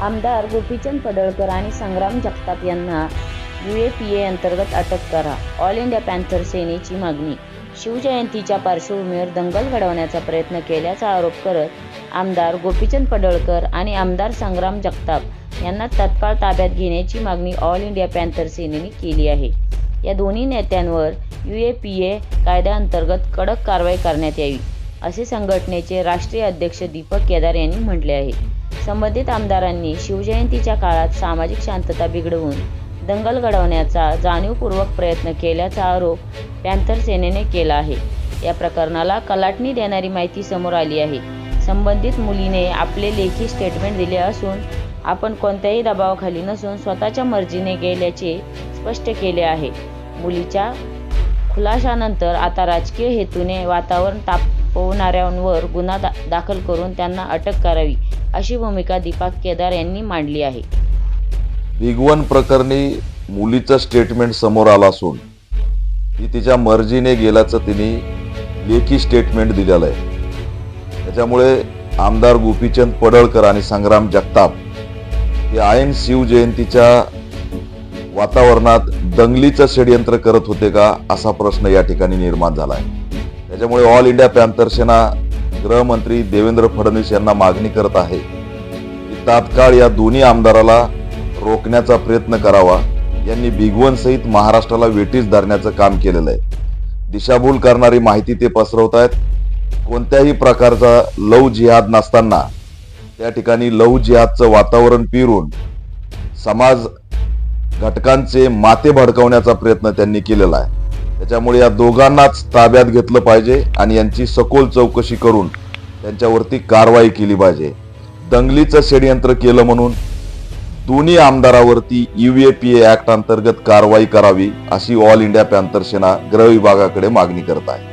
आमदार गोपीचंद पडळकर आणि संग्राम जगताप यांना यू ए पी ए अंतर्गत अटक करा. ऑल इंडिया पॅन्थर सेनेची मागणी. शिवजयंतीच्या पार्श्वभूमीवर दंगल घडवण्याचा प्रयत्न केल्याचा आरोप करत आमदार गोपीचंद पडळकर आणि आमदार संग्राम जगताप यांना तत्काळ ताब्यात घेण्याची मागणी ऑल इंडिया पॅन्थर सेनेने केली आहे. या दोन्ही नेत्यांवर यू ए पी ए कायद्याअंतर्गत कडक कारवाई करण्यात यावी असे संघटनेचे राष्ट्रीय अध्यक्ष दीपक केदार यांनी म्हटले आहे. संबंधित आमदारांनी शिवजयंतीच्या काळात सामाजिक शांतता बिघडवून दंगल घडवण्याचा जाणीवपूर्वक प्रयत्न केल्याचा आरोप पॅन्थर सेनेने केला आहे. या प्रकरणाला कलाटणी देणारी माहिती समोर आली आहे. संबंधित मुलीने आपले लेखी स्टेटमेंट दिले असून आपण कोणत्याही दबावाखाली नसून स्वतःच्या मर्जीने गेल्याचे स्पष्ट केले आहे. मुलीच्या खुलाशानंतर आता राजकीय हेतूने वातावरण तापवणाऱ्यांवर गुन्हा दा दाखल करून त्यांना अटक करावी. अशी भूमिका दीपक केदार यांनी मांडली आहे. भिगवन प्रकरणी मुलीचं स्टेटमेंट समोर आलं असून ती तिच्या मर्जीने गेल्याचं तिने लेखी स्टेटमेंट दिलेलं आहे. त्याच्यामुळे आमदार गोपीचंद पडळकर आणि संग्राम जगताप हे ऐन शिवजयंतीच्या वातावरणात दंगलीचं षडयंत्र करत होते का असा प्रश्न या ठिकाणी निर्माण झाला आहे त्याच्यामुळे ऑल इंडिया पॅन्थर सेना गृहमंत्री देवेंद्र फडणवीस यांना मागणी करत आहे की तात्काळ या दोन्ही आमदाराला रोखण्याचा प्रयत्न करावा. यांनी बिगवनसहित महाराष्ट्राला वेटीस धरण्याचं काम केलेलं आहे. दिशाभूल करणारी माहिती ते पसरवत आहेत कोणत्याही प्रकारचा लव जिहाद नसताना त्या ठिकाणी लव जिहादचं वातावरण पिरून समाज घटकांचे माते भडकवण्याचा प्रयत्न त्यांनी केलेला आहे. त्याच्यामुळे या दोघांनाच ताब्यात घेतलं पाहिजे आणि यांची सखोल चौकशी करून त्यांच्यावरती कारवाई केली पाहिजे. दंगलीचं षडयंत्र केलं म्हणून दोन्ही आमदारावरती युएपीए ऍक्ट अंतर्गत कारवाई करावी अशी ऑल इंडिया पॅन्थर सेना गृह विभागाकडे मागणी करत आहे.